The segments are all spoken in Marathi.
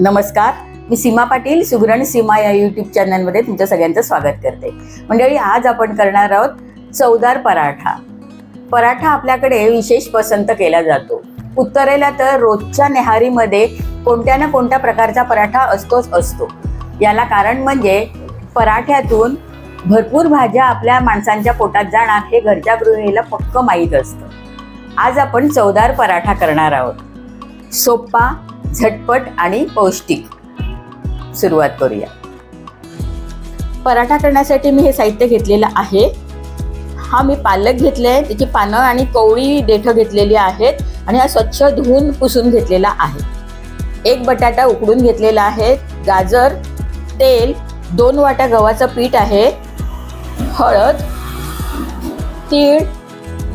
नमस्कार. मी सीमा पाटील सुगरण सीमा या यूट्यूब चॅनलमध्ये तुमच्या सगळ्यांचं स्वागत करते. मंडळी आज आपण करणार आहोत चवदार पराठा. पराठा आपल्याकडे विशेष पसंत केला जातो. उत्तरेला तर रोजच्या नेहारीमध्ये कोणत्या ना कोणत्या प्रकारचा पराठा असतोच असतो. याला कारण म्हणजे पराठ्यातून भरपूर भाज्या आपल्या माणसांच्या पोटात जाणार हे घरच्या गृहिणीला पक्क माहीत असतं. आज आपण चवदार पराठा करणार आहोत. सोप्पा झटपट आणि पौष्टिक. सुरुवात करूया. पराठा करण्यासाठी मी हे साहित्य घेतलेलं आहे. हा मी पालक घेतले आहे त्याची पानं आणि कोवळी देठं घेतलेली आहेत आणि हा स्वच्छ धुवून पुसून घेतलेला आहे. एक बटाटा उकडून घेतलेला आहे गाजर तेल दोन वाट्या गव्हाचं पीठ आहे हळद तीळ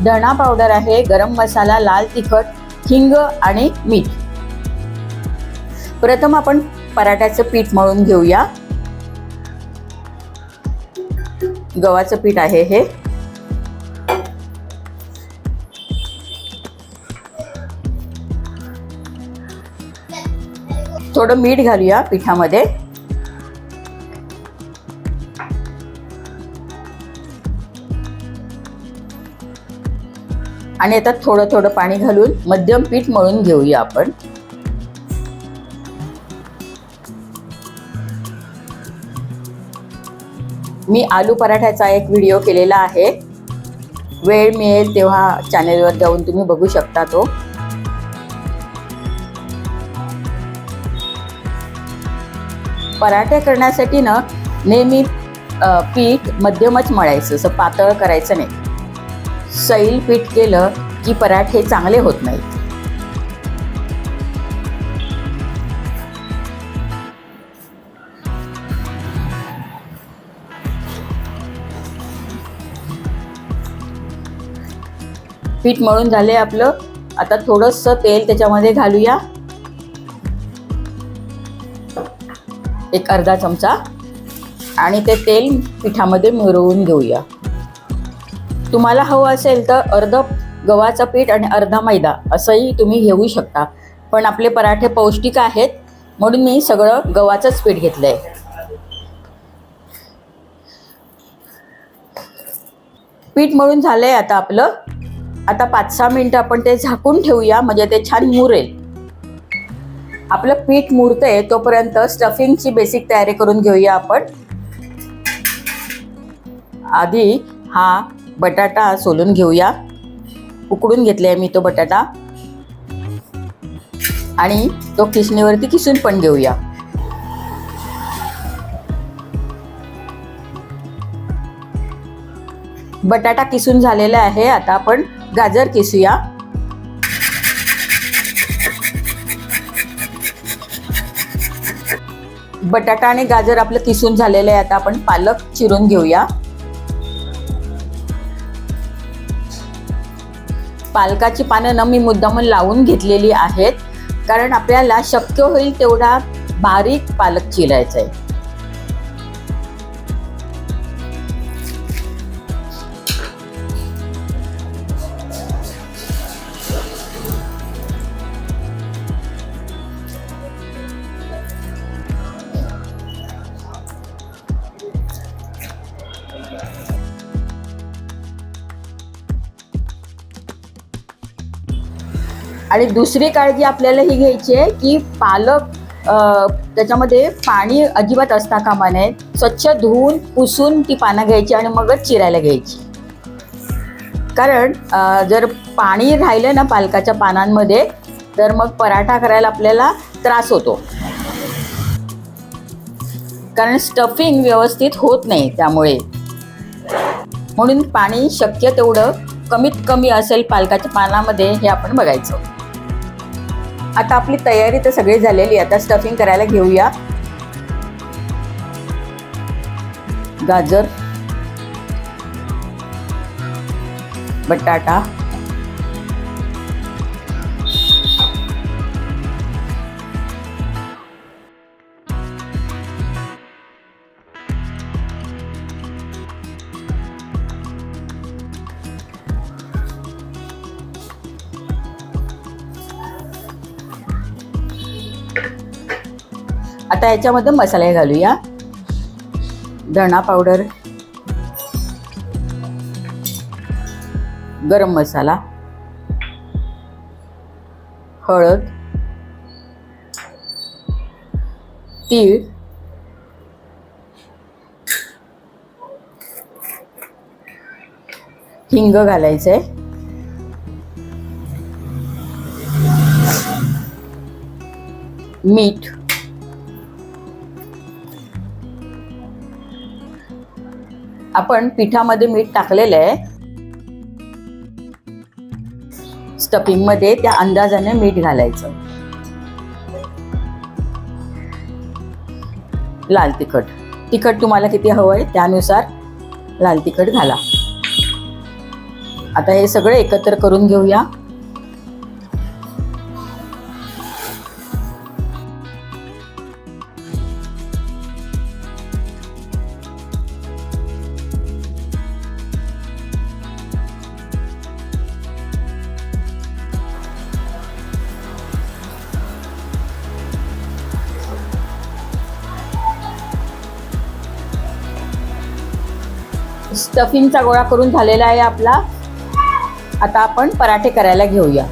धणा पावडर आहे गरम मसाला लाल तिखट हिंग आणि मीठ. प्रथम आपण पराठ्याचं पीठ मळून घेऊया. गव्हाचं पीठ आहे हे. थोडं मीठ घालूया पिठामध्ये. आणि आता थोडं थोडं पाणी घालून मध्यम पीठ मळून घेऊया आपण. मी आलू पराठ्याचा एक व्हिडिओ केलेला आहे. वेळ मिळेल तेव्हा चॅनेलवर जाऊन तुम्ही बघू शकता तो. पराठे करण्यासाठी ना नेहमी पीठ मध्यमच मळायचं. असं पातळ करायचं नाही. सैल पीठ केलं की पराठे चांगले होत नाहीत. पीठ मळून झाले आपलं. आता थोडंसं तेल त्याच्यामध्ये घालूया. एक अर्धा चमचा. आणि ते तेल पिठामध्ये मिरवून घेऊया. तुम्हाला हवं असेल तर अर्ध गव्हाचं पीठ आणि अर्धा मैदा असंही तुम्ही घेऊ शकता. पण आपले पराठे पौष्टिक आहेत म्हणून मी सगळं गव्हाचंच पीठ घेतलं आहे पीठ मळून झालंय आता आपलं. आता पाच सहा मिनिटं आपण ते झाकून ठेवूया म्हणजे ते छान मुरेल. आपलं पीठ मुरतंय तोपर्यंत स्टफिंगची बेसिक तयारी करून घेऊया आपण. आधी हा बटाटा सोलून घेऊया. उकडून घेतलाय मी तो बटाटा. आणि तो किसणीवरती किसून पण घेऊया. बटाटा किसून झालेला आहे आता आपण गाजर किसूया. बटाटा आणि गाजर आपलं किसून झालेलं आहे. आता आपण पालक चिरून घेऊया. पालकाची पानं न मी मुद्दामून लावून घेतलेली आहेत. कारण आपल्याला शक्य होईल तेवढा बारीक पालक चिरायचा आहे आणि दुसरी काळजी आपल्याला ही घ्यायची आहे की पालक त्याच्यामध्ये पाणी अजिबात असता कामा नये. स्वच्छ धुवून पुसून ती पानं घ्यायची आणि मगच चिरायला घ्यायची. कारण जर पाणी राहिलं ना पालकाच्या पानांमध्ये तर मग पराठा करायला आपल्याला त्रास होतो. कारण स्टफिंग व्यवस्थित होत नाही त्यामुळे. म्हणून पाणी शक्य तेवढं कमीत कमी असेल पालकाच्या पानामध्ये हे आपण बघायचं. आता आपली तयारी तर सगळी झालेली आहे. आता स्टफिंग करायला घेऊया. गाजर. बटाटा. आता याच्यामध्ये मसाले घालूया. धणा पावडर गरम मसाला हळद तीळ हिंग घालायचं आहे मीठ. आपण पिठामध्ये मीठ टाकलेलं आहे. स्टफिंगमध्ये त्या अंदाजाने मीठ घालायचं. लाल तिखट. तिखट तुम्हाला किती हवं आहे त्यानुसार लाल तिखट घाला. आता हे सगळं एकत्र करून घेऊया. स्टफिंगचा गोळा करून झालेला आहे आपला. आता आपण पराठे करायला घेऊया.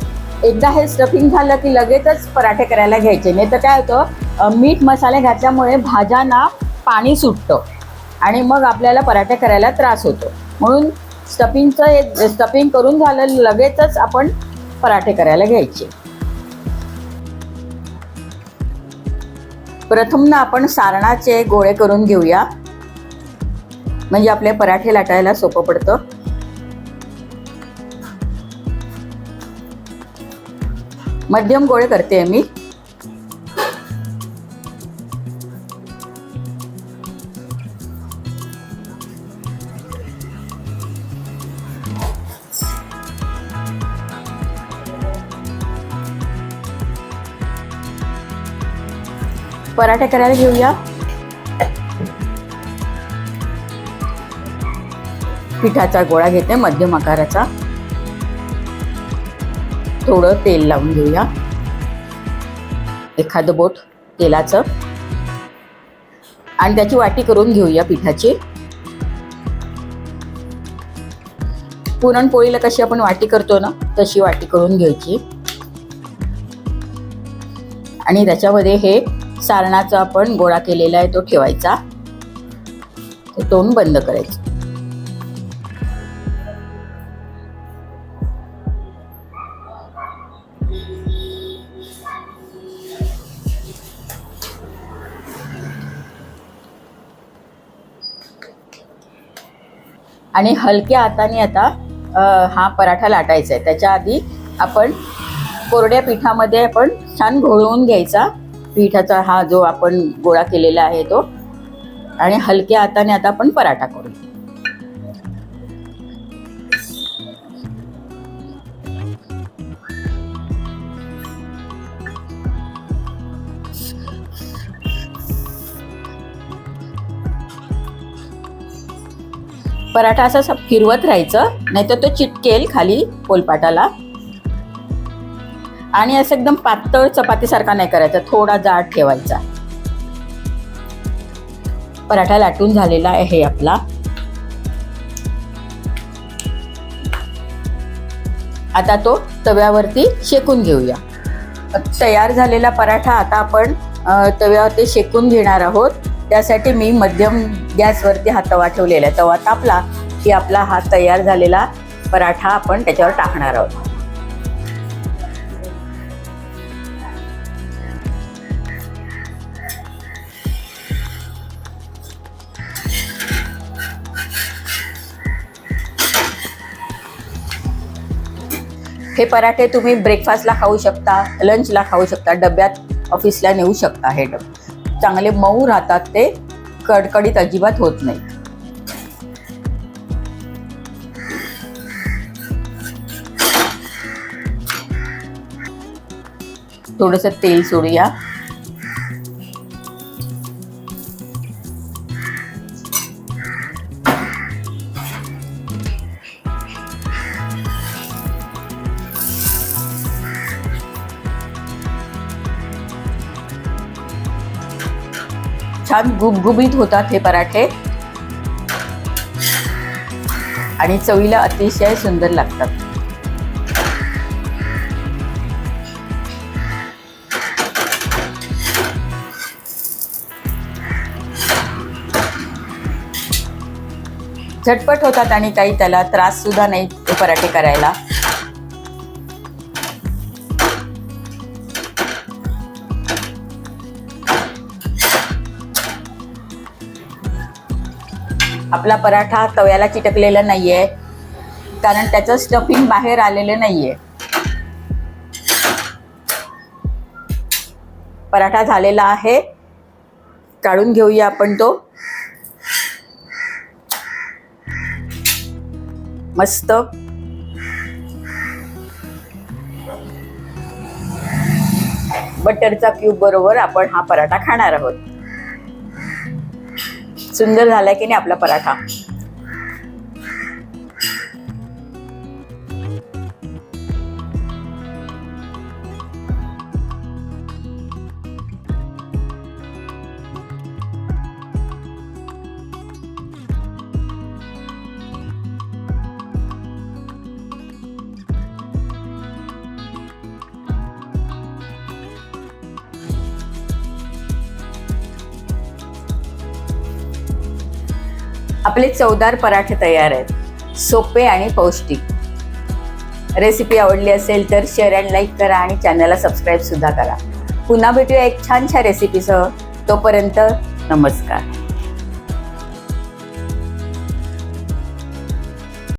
एकदा हे स्टफिंग झालं की लगेचच पराठे करायला घ्यायचे. नाही तर काय होतं मीठ मसाले घातल्यामुळे भाज्यांना पाणी सुटतं आणि मग आपल्याला पराठे करायला त्रास होतो. म्हणून स्टफिंगचं हे स्टफिंग करून झालं लगेचच आपण पराठे करायला घ्यायचे. प्रथम ना आपण सारणाचे गोळे करून घेऊया. म्हणजे आपले पराठे लाटायला सोपं पडतं. मध्यम गोळे करते मी. पराठे करायला घेऊया. पिठाचा गोळा घेते मध्यम आकाराचा. थोडं तेल लावून घेऊया. एखादं बोट तेलाचं. आणि त्याची वाटी करून घेऊया पिठाची. पुरणपोळीला कशी आपण वाटी करतो ना तशी वाटी करून घ्यायची. आणि त्याच्यामध्ये हे सारणाचा आपण गोळा केलेला आहे तो ठेवायचा. ते तोंड बंद करायचं. आणि हलक्या हाताने आता हा पराठा लाटायचा आहे. त्याच्या आधी आपण कोरड्या पिठामध्ये आपण छान घोळवून घ्यायचा. पिठाचा हा जो आपण गोळा केलेला आहे तो. आणि हलक्या हाताने आता आपण पराठा करू पराठा असा फिरवत राहायचं नाहीतर तो चिटकेल खाली पोलपाटाला. आणि असं एकदम पातळ चपातीसारखा नाही करायचा थोडा जाड ठेवायचा. पराठा लाटून झालेला आहे आपला. आता तो तव्यावरती शेकून घेऊया. तयार झालेला पराठा आता आपण तव्यावरती शेकून घेणार आहोत. त्यासाठी मी मध्यम गॅसवरती हा तवा ठेवलेला आहे. तवा तापला की आपला हा तयार झालेला पराठा आपण त्याच्यावर टाकणार आहोत. हे पराठे तुम्ही ब्रेकफास्टला खाऊ शकता लंचला खाऊ शकता डब्यात ऑफिसला नेऊ शकता हे डब चांगले मऊ राहतात ते कडकडीत अजिबात होत नाही. थोडंसं तेल सोडूया. छान गुबगुबीत होतात हे पराठे. आणि चवीला अतिशय सुंदर लागतात. झटपट होतात आणि काही त्याला त्रास सुद्धा नाही ते पराठे करायला. आपला पराठा तव्याला चिटकलेला नाही आहे कारण त्याचं स्टफिंग बाहेर आलेलं नाही आहे पराठा झालेला आहे. काढून घेऊया आपण तो. मस्त. बटरचा क्यूब बरोबर आपण हा पराठा खाणार आहोत. सुंदर झाला की नाही आपला पराठा? आपले चवदार पराठे तयार आहेत. सोपे आणि पौष्टिक. रेसिपी आवडली असेल तर शेअर अँड लाईक करा आणि चॅनलला सबस्क्राईब सुद्धा करा. पुन्हा भेटूया एक छानशा रेसिपीसह तोपर्यंत नमस्कार.